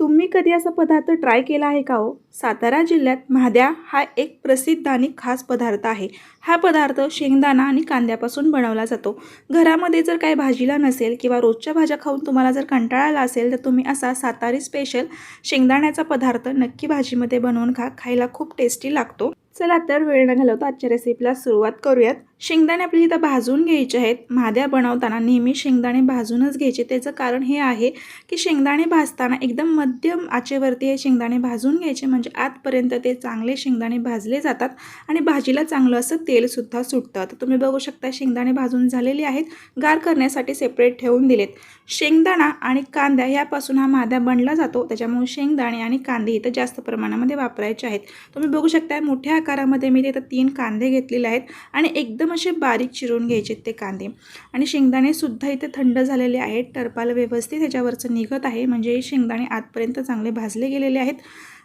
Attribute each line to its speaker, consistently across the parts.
Speaker 1: तुम्ही कधी असा पदार्थ ट्राय केला आहे का हो? सातारा जिल्ह्यात म्हाद्या हा एक प्रसिद्ध आणि खास पदार्थ आहे. हा पदार्थ शेंगदाणा आणि कांद्यापासून बनवला जातो. घरामध्ये जर काही भाजीला नसेल किंवा रोजच्या भाज्या खाऊन तुम्हाला जर कंटाळा आला असेल तर तुम्ही असा सातारी स्पेशल शेंगदाण्याचा पदार्थ नक्की भाजीमध्ये बनवून खा. खायला खूप टेस्टी लागतो. चला तर वेळ न घालवता आजच्या रेसिपीला सुरुवात करूयात. शेंगदाणे आपल्याला इथं भाजून घ्यायचे आहेत. माद्या बनवताना नेहमी शेंगदाणे भाजूनच घ्यायचे. त्याचं कारण हे आहे की शेंगदाणे भाजताना एकदम मध्यम आचेवरती हे शेंगदाणे भाजून घ्यायचे. म्हणजे आतपर्यंत ते चांगले शेंगदाणे भाजले जातात आणि भाजीला चांगलं असं तेलसुद्धा सुटतं. तर तुम्ही बघू शकता शेंगदाणे भाजून झालेले आहेत. गार करण्यासाठी सेपरेट ठेवून दिलेत. शेंगदाणा आणि कांदा ह्यापासून हा माद्या बनला जातो. त्याच्यामुळे शेंगदाणे आणि कांदे इथं जास्त प्रमाणामध्ये वापरायचे आहेत. तुम्ही बघू शकता मोठ्या आकारामध्ये मी तिथं तीन कांदे घेतलेले आहेत. आणि एकदम असे बारीक चिरून घ्यायचे ते कांदे. आणि शेंगदाणेसुद्धा इथे थंड झालेले आहेत. टरपाल व्यवस्थित ह्याच्यावरचं निघत आहे. म्हणजे शेंगदाणे आतपर्यंत चांगले भाजले गेलेले आहेत.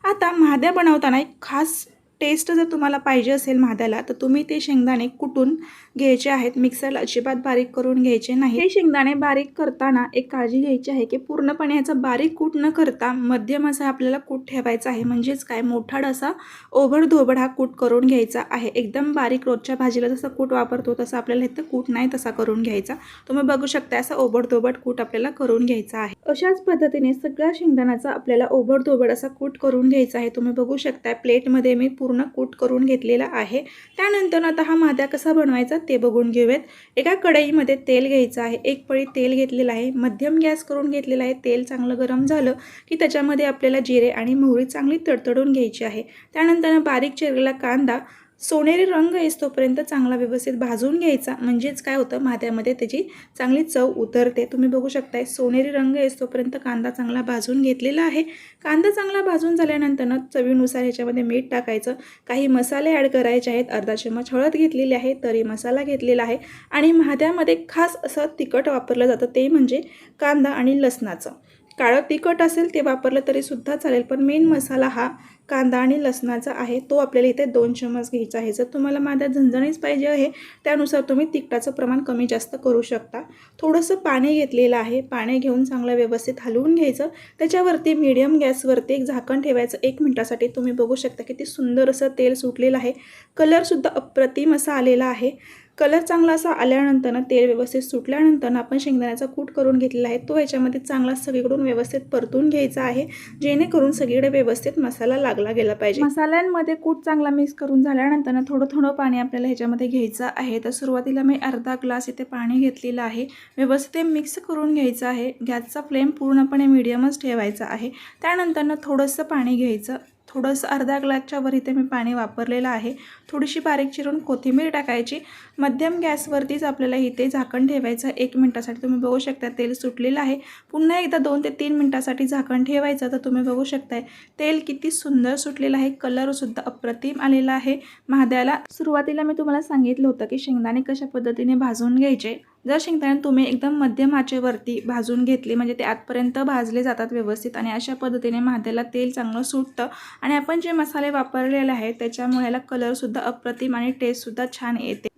Speaker 1: आता महाद्या बनवताना एक खास टेस्ट जर तुम्हाला पाहिजे असेल महाद्याला तर तुम्ही ते शेंगदाणे कुटून घ्यायचे आहेत. मिक्सरला अजिबात बारीक करून घ्यायचे नाही. हे शेंगदाणे बारीक करताना एक काळजी घ्यायची आहे की पूर्णपणे याचा बारीक कूट न करता मध्यम असा आपल्याला कूट ठेवायचा आहे. म्हणजेच काय? मोठाड असा ओबडधोबड हा कूट करून घ्यायचा आहे. एकदम बारीक रोजच्या भाजीला जसं कूट वापरतो तसं आपल्याला इथं कूट नाही तसा करून घ्यायचा. तुम्ही बघू शकता असा ओबडधोबड कूट आपल्याला करून घ्यायचा आहे. अशाच पद्धतीने सगळ्या शेंगदाण्याचा आपल्याला ओबडधोबड असा कूट करून घ्यायचा आहे. तुम्ही बघू शकता प्लेटमध्ये मी पूर्ण कूट करून घेतलेला आहे. त्यानंतर आता हा माद्या कसा बनवायचा ते बघून घेऊयात. एका कढईमध्ये तेल घ्यायचं आहे. एक पळी तेल घेतलेलं आहे. मध्यम गॅस करून घेतलेला आहे. तेल चांगलं गरम झालं की त्याच्यामध्ये आपल्याला जिरे आणि मोहरी चांगली तडतडून घ्यायची आहे. त्यानंतर बारीक चिरलेला कांदा सोनेरी रंग येतोपर्यंत चांगला व्यवस्थित भाजून घ्यायचा. म्हणजेच काय होतं? माद्यामध्ये त्याची चांगली चव उतरते. तुम्ही बघू शकताय सोनेरी रंग येतोपर्यंत कांदा चांगला भाजून घेतलेला आहे. कांदा चांगला भाजून झाल्यानंतरनं चवीनुसार ह्याच्यामध्ये मीठ टाकायचं. काही मसाले ॲड करायचे आहेत. अर्धा चम्मच हळद घेतलेली आहे. तरी मसाला घेतलेला आहे. आणि महाद्यामध्ये खास असं तिखट वापरलं जातं. ते म्हणजे कांदा आणि लसणाचं. काळं तिखट असेल ते वापरलं तरीसुद्धा चालेल पण मेन मसाला हा कांदा आणि लसणाचा आहे. तो आपल्याला इथे दोन चमच घ्यायचा आहे. जर तुम्हाला माझ्या झणझणीच पाहिजे आहे त्यानुसार तुम्ही तिखटाचं प्रमाण कमी जास्त करू शकता. थोडंसं पाणी घेतलेलं आहे. पाणी घेऊन चांगलं व्यवस्थित हलवून घ्यायचं. त्याच्यावरती मीडियम गॅसवरती एक झाकण ठेवायचं. एक मिनटासाठी तुम्ही बघू शकता किती सुंदर असं तेल सुटलेलं आहे. कलरसुद्धा अप्रतिम असा आलेला आहे. कलर चांगला असा आल्यानंतर ना तेल व्यवस्थित सुटल्यानंतर आपण शेंगदाण्याचा कूट करून घेतलेला आहे. तो याच्यामध्ये चांगला सगळीकडून व्यवस्थित परतून घ्यायचा आहे जेणेकरून सगळीकडे व्यवस्थित मसाला लागला गेला पाहिजे. मसाल्यांमध्ये कूट चांगला मिक्स करून झाल्यानंतर थोडं थोडं पाणी आपल्याला ह्याच्यामध्ये घ्यायचं आहे. तर सुरुवातीला मी अर्धा ग्लास इथे पाणी घेतलेलं आहे. व्यवस्थित ते मिक्स करून घ्यायचं आहे. गॅसचा फ्लेम पूर्णपणे मिडियमच ठेवायचा आहे. त्यानंतर ना थोडंसं पाणी घ्यायचं. थोडंसं अर्धा ग्लासच्या वर इथे मी पाणी वापरलेलं आहे. थोडीशी बारीक चिरून कोथिंबीर टाकायची. मध्यम गॅसवरतीच आपल्याला इथे झाकण ठेवायचं एक मिनटासाठी तुम्ही बघू शकता तेल सुटलेलं आहे. पुन्हा एकदा दोन ते तीन मिनटासाठी झाकण ठेवायचं तर तुम्ही बघू शकताय. तेल किती सुंदर सुटलेलं आहे. कलरसुद्धा अप्रतिम आलेला आहे. महाद्याला सुरुवातीला मी तुम्हाला सांगितलं होतं की शेंगदाणे कशा पद्धतीने भाजून घ्यायचे. जर शेंगदाणे तुम्ही एकदम मध्यम आचेवरती भाजून घेतले म्हणजे ते आतपर्यंत भाजले जातात व्यवस्थित आणि अशा पद्धतीने महाद्याला तेल चांगलं सुटतं आणि आपण जे मसाले वापरलेले आहेत त्याच्यामुळे याला कलरसुद्धा अप्रतिम आणि टेस्टसुद्धा छान येते.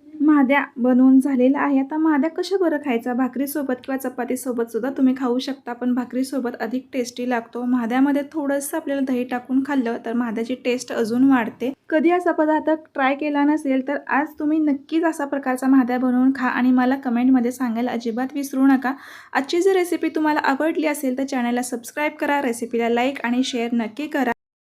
Speaker 1: महाद्या बनवून झालेला आहे. आता महाद्या कशा बरं खायचा भाकरीसोबत किंवा चपातीसोबत सुद्धा तुम्ही खाऊ शकता पण भाकरीसोबत अधिक टेस्टी लागतो. महाद्यामध्ये थोडंसं आपल्याला दही टाकून खाल्लं तर महाद्याची टेस्ट अजून वाढते. कधी असा पदार्थ ट्राय केला नसेल तर आज तुम्ही नक्कीच असा प्रकारचा महाद्या बनवून खा आणि मला कमेंटमध्ये सांगायला अजिबात विसरू नका. आजची जर रेसिपी तुम्हाला आवडली असेल तर चॅनलला सबस्क्राईब करा रेसिपीला लाईक आणि शेअर नक्की करा.